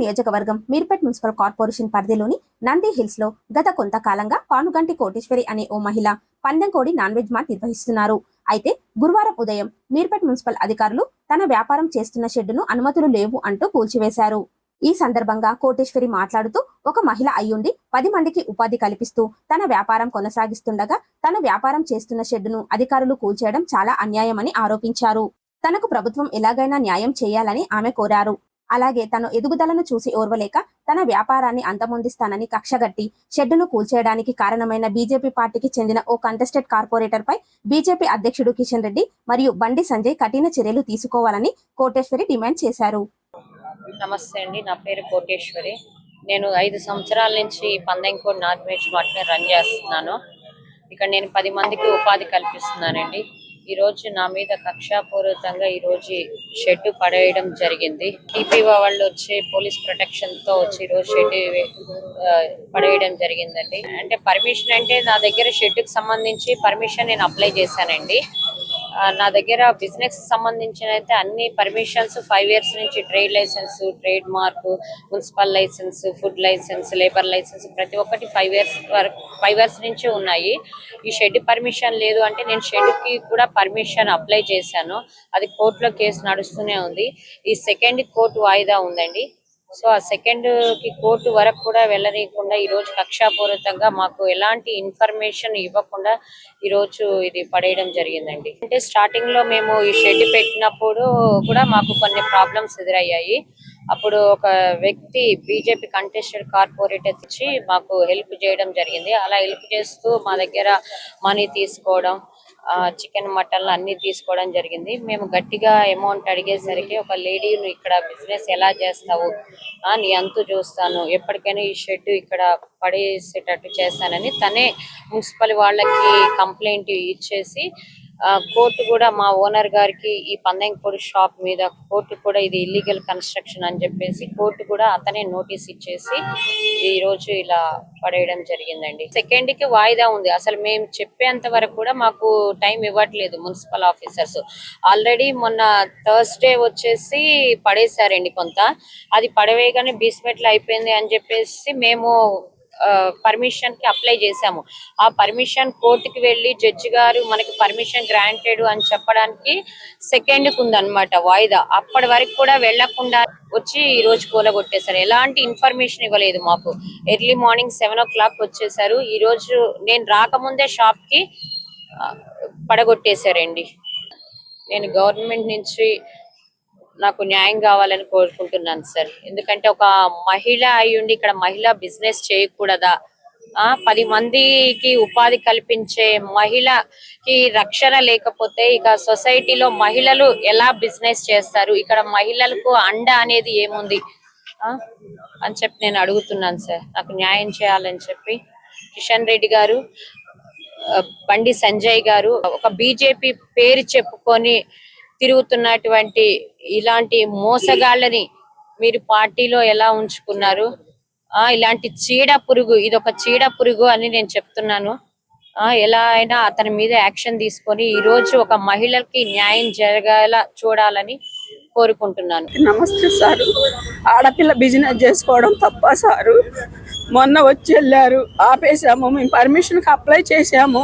నియోజకవర్గం Meerpet municipal corporation పరిధిలోని నంది హిల్స్లో గత కొంతకాలంగా పానుగంటి కోటేశ్వరి అనే ఓ మహిళ పందెంకోడి నాన్ వెజ్ మార్ట్ నిర్వహిస్తున్నారు. అయితే గురువారం ఉదయం మీర్పేట్ మున్సిపల్ అధికారులు తన వ్యాపారం చేస్తున్న షెడ్డును అనుమతులు లేవు అంటూ కూల్చివేశారు. ఈ సందర్భంగా కోటేశ్వరి మాట్లాడుతూ ఒక మహిళ అయ్యుండి పది మందికి ఉపాధి కల్పిస్తూ తన వ్యాపారం కొనసాగిస్తుండగా తన వ్యాపారం చేస్తున్న షెడ్డును అధికారులు కూల్చేయడం చాలా అన్యాయమని ఆరోపించారు. తనకు ప్రభుత్వం ఎలాగైనా న్యాయం చేయాలని ఆమె కోరారు. అలాగే తన ఎదుగుదలను చూసి ఓర్వలేక తన వ్యాపారాన్ని అంతమొందిస్తానని కక్షగట్టి షెడ్డును కూల్చేయడానికి కారణమైన బీజేపీ పార్టీకి చెందిన ఓ కంటెస్టెడ్ కార్పొరేటర్ పై బీజేపీ అధ్యక్షుడు కిషన్ రెడ్డి మరియు బండి సంజయ్ కఠిన చర్యలు తీసుకోవాలని కోటేశ్వరి డిమాండ్ చేశారు. నమస్తే అండి. నా పేరు కోటేశ్వరి. నేను ఐదు సంవత్సరాల నుంచి పందెంకోడ్ నాన్ వెజ్ వాటిని రన్ చేస్తున్నాను. ఇక్కడ నేను పది మందికి ఉపాధి కల్పిస్తున్నానండి. ఈ రోజు నా మీద కక్షాపూరితంగా ఈ రోజు షెడ్ పడేయడం జరిగింది. టీపీఓ వాళ్ళు వచ్చి పోలీస్ ప్రొటెక్షన్తో వచ్చి ఈ రోజు షెడ్ పడేయడం జరిగిందండి. అంటే పర్మిషన్ అంటే నా దగ్గర షెడ్కి సంబంధించి పర్మిషన్ నేను అప్లై చేశానండి. నా దగ్గర బిజినెస్ సంబంధించిన అయితే అన్ని పర్మిషన్స్ ఫైవ్ ఇయర్స్ నుంచి trade licence trade mark municipal licence food licence labour licence ప్రతి ఒక్కటి ఫైవ్ ఇయర్స్ వరకు ఫైవ్ ఇయర్స్ నుంచి ఉన్నాయి. ఈ షెడ్ పర్మిషన్ లేదు అంటే నేను షెడ్కి కూడా పర్మిషన్ అప్లై చేశాను. అది కోర్టులో కేసు నడుస్తూనే ఉంది. ఈ సెకండ్ కోర్టు వాయిదా ఉందండి. సో ఆ సెకండ్కి కోర్టు వరకు కూడా వెళ్ళనీయకుండా ఈ రోజు కక్షాపూరితంగా మాకు ఎలాంటి ఇన్ఫర్మేషన్ ఇవ్వకుండా ఈ రోజు ఇది పడేయడం జరిగిందండి. అంటే స్టార్టింగ్లో మేము ఈ షెడ్ పెట్టినప్పుడు కూడా మాకు కొన్ని ప్రాబ్లమ్స్ ఎదురయ్యాయి. అప్పుడు ఒక వ్యక్తి బీజేపీ కంటెస్టెడ్ కార్పొరేటర్ వచ్చి మాకు హెల్ప్ చేయడం జరిగింది. అలా హెల్ప్ చేస్తూ మా దగ్గర మనీ తీసుకోవడం చికెన్ మటన్ అన్ని తీసుకోవడం జరిగింది. మేము గట్టిగా అమౌంట్ అడిగేసరికి ఒక లేడీ నువ్వు ఇక్కడ బిజినెస్ ఎలా చేస్తావు? అని నీ అంతు చూస్తాను. ఎప్పటికైనా ఈ షెడ్ ఇక్కడ పడేసేటట్టు చేస్తానని తనే మున్సిపల్ వాళ్ళకి కంప్లైంట్ ఇచ్చేసి కోర్టు కూడా మా ఓనర్ గారికి ఈ పందెంకోడి షాప్ మీద కోర్టు కూడా ఇది ఇల్లీగల్ కన్స్ట్రక్షన్ అని చెప్పేసి కోర్టు కూడా అతనే నోటీస్ ఇచ్చేసి ఈ రోజు ఇలా పడేయడం జరిగిందండి. సెకండ్కి వాయిదా ఉంది. అసలు మేము చెప్పేంత వరకు కూడా మాకు టైం ఇవ్వట్లేదు మున్సిపల్ ఆఫీసర్స్. ఆల్రెడీ మొన్న థర్స్డే వచ్చేసి పడేశారండి కొంత. అది పడవేయగానే బీస్మెట్లు అయిపోయింది అని చెప్పేసి మేము పర్మిషన్కి అప్లై చేశాము. ఆ పర్మిషన్ కోర్టుకి వెళ్ళి జడ్జి గారు మనకి పర్మిషన్ గ్రాంటెడ్ అని చెప్పడానికి సెకండ్కు ఉందన్నమాట వాయిదా. అప్పటి వరకు కూడా వెళ్ళకుండా వచ్చి ఈ రోజు కూలగొట్టేశారు. ఎలాంటి ఇన్ఫర్మేషన్ ఇవ్వలేదు మాకు. Early morning seven o'clock వచ్చేసారు ఈ రోజు నేను రాకముందే షాప్కి పడగొట్టేశారండి. నేను గవర్నమెంట్ నుంచి నాకు న్యాయం కావాలని కోరుకుంటున్నాను సార్ ఎందుకంటే ఒక మహిళ అయ్యుండి ఇక్కడ మహిళ బిజినెస్ చేయకూడదా? ఆ పది మందికి ఉపాధి కల్పించే మహిళకి రక్షణ లేకపోతే ఇక సొసైటీలో మహిళలు ఎలా బిజినెస్ చేస్తారు? ఇక్కడ మహిళలకు అండ అనేది ఏముంది? ఆ అని చెప్పి నేను అడుగుతున్నాను సార్ నాకు న్యాయం చేయాలని చెప్పి. కిషన్ రెడ్డి గారు బండి సంజయ్ గారు ఒక బీజేపీ పేరు చెప్పుకొని తిరుగుతున్నటువంటి ఇలాంటి మోసగాళ్ళని మీరు పార్టీలో ఎలా ఉంచుకున్నారు? ఆ ఇలాంటి చీడ పురుగు ఇది ఒక చీడ పురుగు అని నేను చెప్తున్నాను. ఆ ఎలా అయినా అతని మీద యాక్షన్ తీసుకొని ఈ రోజు ఒక మహిళకి న్యాయం జరగాల చూడాలని కోరుకుంటున్నాను. నమస్తే సారు. ఆడపిల్ల బిజినెస్ చేసుకోవడం తప్ప సారు. మొన్న వచ్చి వెళ్ళారు ఆపేసాము మేము పర్మిషన్కి అప్లై చేసాము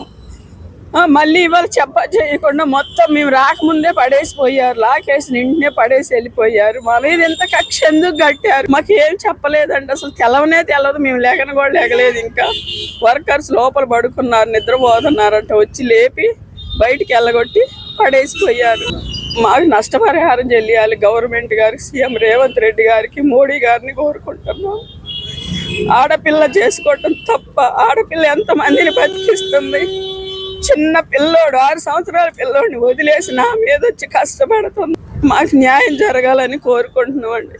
మళ్ళీ ఇవాళ చెప్ప చేయకుండా మొత్తం మేము రాకముందే పడేసిపోయారు. లాకేసి నిండినే పడేసి వెళ్ళిపోయారు. మా మీద ఎంత కక్ష ఎందుకు కట్టారు? మాకు ఏం చెప్పలేదండి. అసలు తెలవనే తెలవదు. మేము లేకన కూడా లేకలేదు ఇంకా. వర్కర్స్ లోపల పడుకున్నారు నిద్రపోతున్నారంట. వచ్చి లేపి బయటికి వెళ్ళగొట్టి పడేసిపోయారు. మాకు నష్టపరిహారం చెల్లియాలి. గవర్నమెంట్ గారికి సీఎం రేవంత్ రెడ్డి గారికి మోడీ గారిని కోరుకుంటున్నాం. ఆడపిల్ల చేసుకోవటం తప్ప ఆడపిల్ల ఎంత మందిని బతికిస్తుంది? చిన్న పిల్లోడు ఆరు సంవత్సరాల పిల్లోడిని వదిలేసి నా మీద వచ్చి కష్టపడుతుంది. మాకు న్యాయం జరగాలని కోరుకుంటున్నామండి.